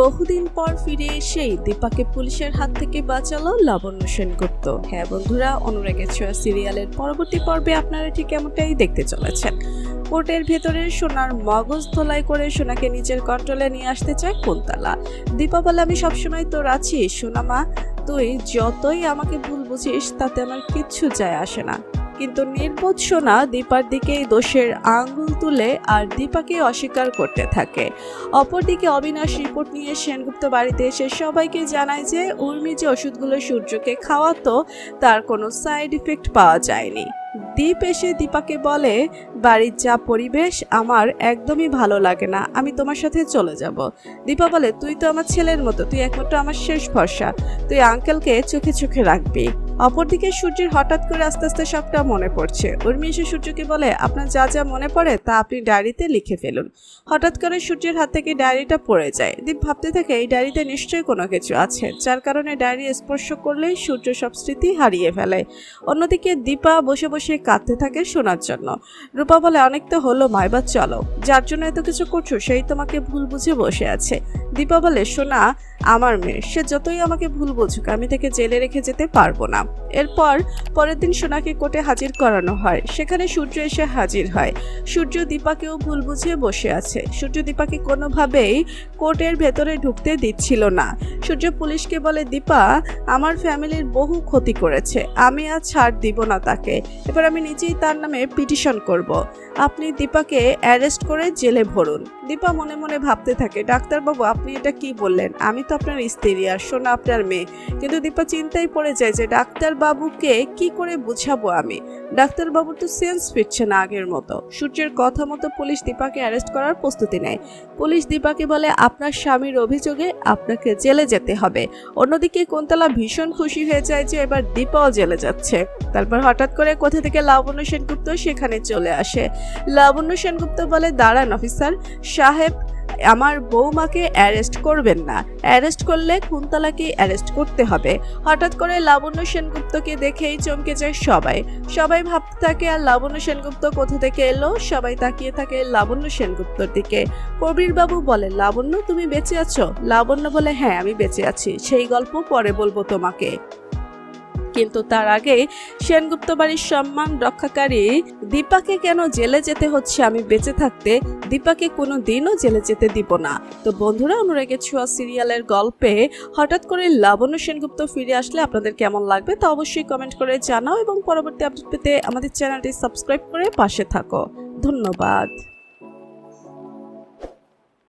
বহুদিন পর ফিরে এসেই দীপাকে পুলিশের হাত থেকে বাঁচালো লাবণ্য সেনগুপ্ত। হ্যাঁ বন্ধুরা অনুরাগের ছোঁয়া সিরিয়ালের পরবর্তী পর্বে আপনারা ঠিক এমনটাই দেখতে চলেছেন। কোর্টের ভেতরে সোনার মগজ ধোলাই করে সোনাকে নিজের কন্ট্রোলে নিয়ে আসতে চায় কুন্তলা। দীপা বলে, আমি সবসময় তোর আছি সোনা মা তুই যতই আমাকে ভুল বুঝিস, তাতে আমার কিচ্ছু যায় আসে না। কিন্তু নির্বোধ সোনা দীপার দিকেই দোষের আঙ্গুল তুলে আর দীপাকে অস্বীকার করতে থাকে। অপরদিকে অবিনাশ রিপোর্ট নিয়ে সেনগুপ্ত বাড়িতে এসে সবাইকে জানায় যে উর্মি যে ওষুধগুলো সূর্যকে খাওয়াতো, তার কোনো সাইড ইফেক্ট পাওয়া যায়নি। দীপ এসে দীপাকে বলে, বাড়ির যা পরিবেশ, আমার একদমই ভালো লাগে না, আমি তোমার সাথে চলে যাব। দীপা বলে, তুই তো আমার ছেলের মতো, তুই একমাত্র আমার শেষ ভরসা, তুই আঙ্কেলকে চোখে চোখে রাখবি। অপরদিকে সূর্যের হঠাৎ করে আস্তে আস্তে সবটা মনে পড়ছে। উর্মি এসে সূর্যকে বলে, আপনার যা যা মনে পড়ে তা আপনি ডায়েরিতে লিখে ফেলুন। হঠাৎ করে সূর্যের হাত থেকে ডায়েরিটা পড়ে যায়। দীপ ভাবতে থাকে, এই ডায়েরিতে নিশ্চয়ই কোনো কিছু আছে। যার কারণে ডায়েরি স্পর্শ করলেই সূর্য সব স্মৃতি হারিয়ে ফেলে। অন্যদিকে দীপা বসে বসে কাঁদতে থাকে শোনার জন্য। রূপা বলে, অনেক তো হলো মা এবার চলো। যার জন্য এত কিছু করছ, সেই তোমাকে ভুল বুঝে বসে আছে। দীপা বলে শোনা আমার মেয়ে, সে যতই আমাকে ভুল বুঝুক, আমি তাকে জেলে রেখে যেতে পারব না। এরপর পরের দিন সোনাকে কোর্টে হাজির করানো হয়। সেখানে সূর্য এসে হাজির হয়। সূর্য দীপাকেও ভুল বুঝিয়ে বসে আছে। সূর্য দীপাকে কোনোভাবেই কোর্টের ভেতরে ঢুকতে দিচ্ছিল না। সূর্য পুলিশকে বলে, দীপা, আমার ফ্যামিলির বহু ক্ষতি করেছে। আমি আর ছাড় দিব না তাকে। এবার আমি নিজেই তার নামে পিটিশন করব। আপনি দীপাকে অ্যারেস্ট করে জেলে ভরুন। দীপা মনে মনে ভাবতে থাকে, ডাক্তারবাবু, আপনি এটা কি বললেন? আমি তো আপনার স্ত্রী আর শোনা আপনার মেয়ে। কিন্তু দীপা চিন্তায় পড়ে যায় যে ডাক্তারবাবুকে কি করে বুঝাবো আমি? ডাক্তারবাবুর তো সেন্স ফিরছে না আগের মতো। সূর্যের কথা মতো পুলিশ দীপাকে অ্যারেস্ট করার প্রস্তুতি নেয়। পুলিশ দীপাকে বলে, আপনার স্বামীর অভিযোগে আপনাকে জেলে যেতে হবে। অন্যদিকে কোন্তলা ভীষণ খুশি হয়ে যায় যে এবার দীপাও জেলে যাচ্ছে। তারপর হঠাৎ করে কোথা থেকে লাবণ্য সেনগুপ্ত সেখানে চলে আসে। লাবণ্য সেনগুপ্ত বলে, দাঁড়ান অফিসার সাহেব আমার বৌমাকে অ্যারেস্ট করবেন না। অ্যারেস্ট করলে কুন্তলাকে অ্যারেস্ট করতে হবে। হঠাৎ করে লাবণ্য সেনগুপ্তকে দেখেই চমকে যায় সবাই। সবাই ভাবতে থাকে, আর লাবণ্য সেনগুপ্ত কোথা থেকে এলো? সবাই তাকিয়ে থাকে লাবণ্য সেনগুপ্তর দিকে। প্রবীর বাবু বলে, লাবণ্য, তুমি বেঁচে আছো? লাবণ্য বলে হ্যাঁ আমি বেঁচে আছি। সেই গল্প পরে বলব তোমাকে। কিন্তু তার আগে সেনগুপ্ত বাড়ির সম্মান রক্ষাকারী দীপাকে কেন জেলে যেতে হচ্ছে আমি বেঁচে থাকতে, দীপাকে কোনো দিনও জেলে যেতে দিব না। তো বন্ধুরা অনুরাগের ছোঁয়া সিরিয়ালের গল্পে। হঠাৎ করে লাবণ্য সেনগুপ্ত ফিরে আসলে আপনাদের কেমন লাগবে তা অবশ্যই কমেন্ট করে জানাও এবং পরবর্তী আপডেট পেতে আমাদের চ্যানেলটি সাবস্ক্রাইব করে পাশে থাকো। ধন্যবাদ।